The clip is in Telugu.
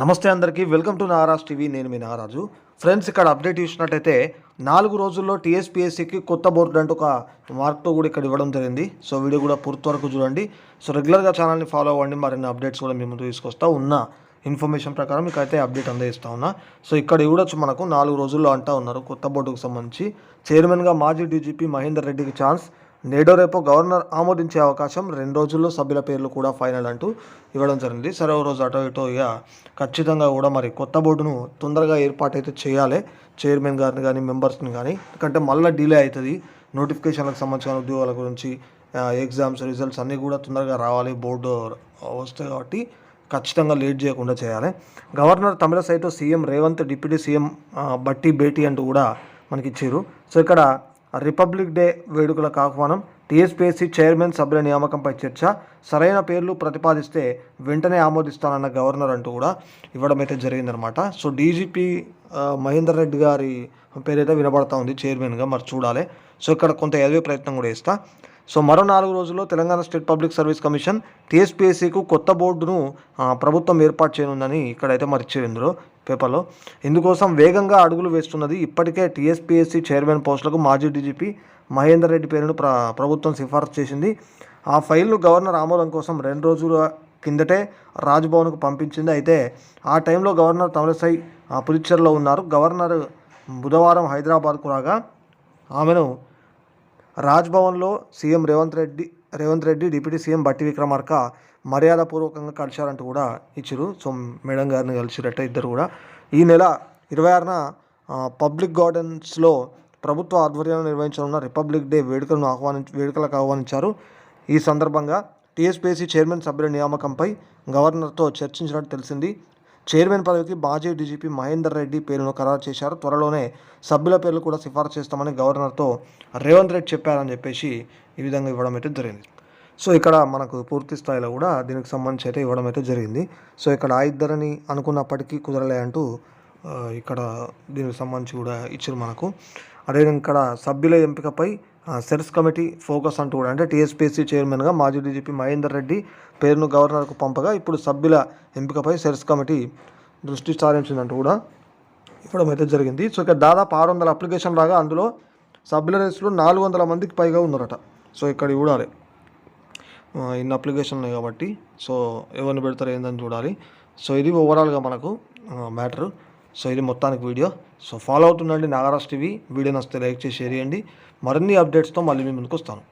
నమస్తే అందరికీ వెల్కమ్ టు నారాజ్ టీవీ. నేను మీ నారాజు. ఫ్రెండ్స్ ఇక్కడ అప్డేట్ చూసినట్టయితే నాలుగు రోజుల్లో టీఎస్పీఎస్సీకి కొత్త బోర్డు అంటూ ఒక మార్క్తో కూడా ఇక్కడ ఇవ్వడం జరిగింది. సో వీడియో కూడా పూర్తి వరకు చూడండి. సో రెగ్యులర్గా ఛానల్ని ఫాలో అవ్వండి. మరిన్ని అప్డేట్స్ కూడా మేము తీసుకొస్తా ఉన్న. ఇన్ఫర్మేషన్ ప్రకారం మీకు అయితే అప్డేట్ అందజేస్తా ఉన్నా. సో ఇక్కడ చూడొచ్చు మనకు. నాలుగు రోజుల్లో అంటా ఉన్నారు కొత్త బోర్డుకు సంబంధించి. చైర్మన్గా మాజీ డీజీపీ మహేందర్ రెడ్డికి ఛాన్స్. నేడో రేపు గవర్నర్ ఆమోదించే అవకాశం రెండు రోజుల్లో సభ్యుల పేర్లు కూడా ఫైనల్ అంటూ ఇవ్వడం జరిగింది. సరే ఓ రోజు అటో ఇటో ఇక ఖచ్చితంగా కూడా మరి కొత్త బోర్డును తొందరగా ఏర్పాటైతే చేయాలి. చైర్మన్ గారిని కానీ మెంబర్స్ని కానీ ఎందుకంటే మళ్ళీ డిలే అవుతుంది. నోటిఫికేషన్లకు సంబంధించిన ఉద్యోగాల గురించి ఎగ్జామ్స్ రిజల్ట్స్ అన్నీ కూడా తొందరగా రావాలి. బోర్డు వస్తాయి కాబట్టి ఖచ్చితంగా లేట్ చేయకుండా చేయాలి. Governor తమిళసైతో CM Revanth deputy CM Bhatti భేటీ అంటూ కూడా మనకి ఇచ్చారు. సో ఇక్కడ రిపబ్లిక్ డే వేడుకలకు ఆహ్వానం టీఎస్పీఎస్సీ చైర్మన్ సభ్యుల నియామకంపై చర్చ. సరైన పేర్లు ప్రతిపాదిస్తే వెంటనే ఆమోదిస్తానన్న గవర్నర్ అంటూ కూడా ఇవ్వడం అయితే జరిగిందనమాట సో డీజీపీ మహేందర్ రెడ్డి గారి పేరైతే వినబడతా ఉంది చైర్మన్గా మరి చూడాలి. సో ఇక్కడ కొంత ఎదిగే ప్రయత్నం కూడా ఇస్తా సో మరో నాలుగు రోజుల్లో Telangana state public service commission టీఎస్పీఎస్సీకు కొత్త బోర్డును ప్రభుత్వం ఏర్పాటు చేయనుందని ఇక్కడైతే మరి ఇందులో పేపర్లో. ఇందుకోసం వేగంగా అడుగులు వేస్తున్నది ఇప్పటికే టీఎస్పీఎస్సీ చైర్మన్ పోస్టులకు మాజీ డీజీపీ మహేందర్ రెడ్డి పేరును ప్ర ప్రభుత్వం సిఫార్సు చేసింది. ఆ ఫైల్ను గవర్నర్ ఆమోదం కోసం రెండు రోజుల కిందటే రాజ్భవన్కు పంపించింది. అయితే ఆ టైంలో గవర్నర్ తమిళసై పులిచర్లో ఉన్నారు. గవర్నర్ బుధవారం హైదరాబాద్కు రాగా ఆమెను రాజ్భవన్లో CM Revanth Reddy Revanth Reddy deputy CM Bhatti Vikramarka మర్యాదపూర్వకంగా కలిశారంటూ కూడా ఇచ్చారు. సో మేడం గారిని కలిసిరట ఇద్దరు కూడా. ఈ నెల ఇరవై ఆరున పబ్లిక్ గార్డెన్స్లో ప్రభుత్వ ఆధ్వర్యంలో నిర్వహించనున్న రిపబ్లిక్ డే వేడుకలను ఆహ్వానించి వేడుకలకు ఆహ్వానించారు. ఈ సందర్భంగా టీఎస్పీఎస్సీ చైర్మన్ సభ్యుల నియామకంపై గవర్నర్తో చర్చించినట్టు తెలిసింది. చైర్మన్ పదవికి మాజీ డీజీపీ మహేందర్ రెడ్డి పేరును ఖరారు చేశారు. త్వరలోనే సభ్యుల పేర్లు కూడా సిఫారసు చేస్తామని గవర్నర్తో రేవంత్ రెడ్డి చెప్పారని చెప్పేసి ఈ విధంగా ఇవ్వడం అయితే జరిగింది. సో ఇక్కడ మనకు పూర్తి స్థాయిలో కూడా దీనికి సంబంధించి అయితే ఇవ్వడం అయితే జరిగింది. సో ఇక్కడ ఆ ఇద్దరని అనుకున్నప్పటికీ కుదరలే అంటూ ఇక్కడ దీనికి సంబంధించి కూడా ఇచ్చారు మనకు. అదేవిధంగా ఇక్కడ సభ్యుల ఎంపికపై సెర్స్ కమిటీ ఫోకస్ అంటూ కూడా అంటే టీఎస్పీసీ చైర్మన్గా మాజీ డీజీపీ మహేందర్ రెడ్డి పేరును గవర్నర్కు పంపగా ఇప్పుడు సభ్యుల ఎంపికపై సెర్స్ కమిటీ దృష్టి సారించిందంటూ కూడా ఇవ్వడం అయితే జరిగింది. సో ఇక్కడ దాదాపు ఆరు వందల అప్లికేషన్ రాగా అందులో సభ్యుల రేసులో నాలుగు వందల మందికి పైగా ఉన్నారట. సో ఇక్కడ చూడాలి. ఇన్ని అప్లికేషన్ ఉన్నాయి కాబట్టి సో ఎవరిని పెడతారు ఏందని చూడాలి. సో ఇది ఓవరాల్గా మనకు మ్యాటర్. సో ఇది మొత్తానికి వీడియో. సో ఫాలో అవుతుండండి నాగరాజ్ టీవీ. వీడియో నచ్చితే లైక్ చేసి షేర్ చేయండి. మరిన్ని అప్డేట్స్తో మళ్ళీ మీ ముందుకు వస్తాను.